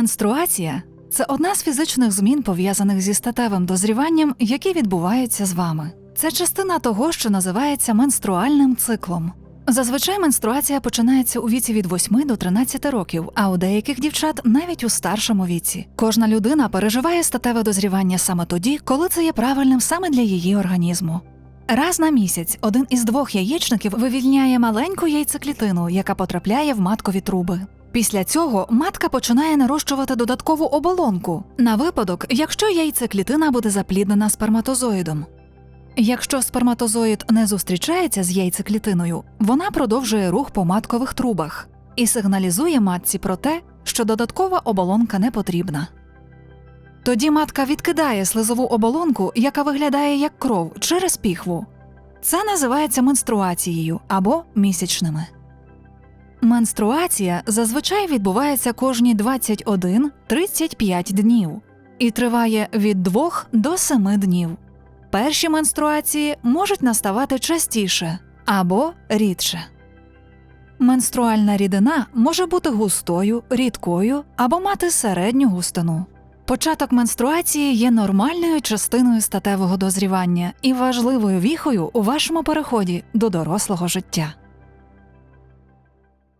Менструація це одна з фізичних змін, пов'язаних зі статевим дозріванням, які відбуваються з вами. Це частина того, що називається менструальним циклом. Зазвичай менструація починається у віці від 8 до 13 років, а у деяких дівчат навіть у старшому віці. Кожна людина переживає статеве дозрівання саме тоді, коли це є правильним саме для її організму. Раз на місяць один із двох яєчників вивільняє маленьку яйцеклітину, яка потрапляє в маткові труби. Після цього матка починає нарощувати додаткову оболонку на випадок, якщо яйцеклітина буде запліднена сперматозоїдом. Якщо сперматозоїд не зустрічається з яйцеклітиною, вона продовжує рух по маткових трубах і сигналізує матці про те, що додаткова оболонка не потрібна. Тоді матка відкидає слизову оболонку, яка виглядає як кров через піхву. Це називається менструацією або місячними. Менструація зазвичай відбувається кожні 21-35 днів і триває від 2 до 7 днів. Перші менструації можуть наставати частіше або рідше. Менструальна рідина може бути густою, рідкою або мати середню густину. Початок менструації є нормальною частиною статевого дозрівання і важливою віхою у вашому переході до дорослого життя.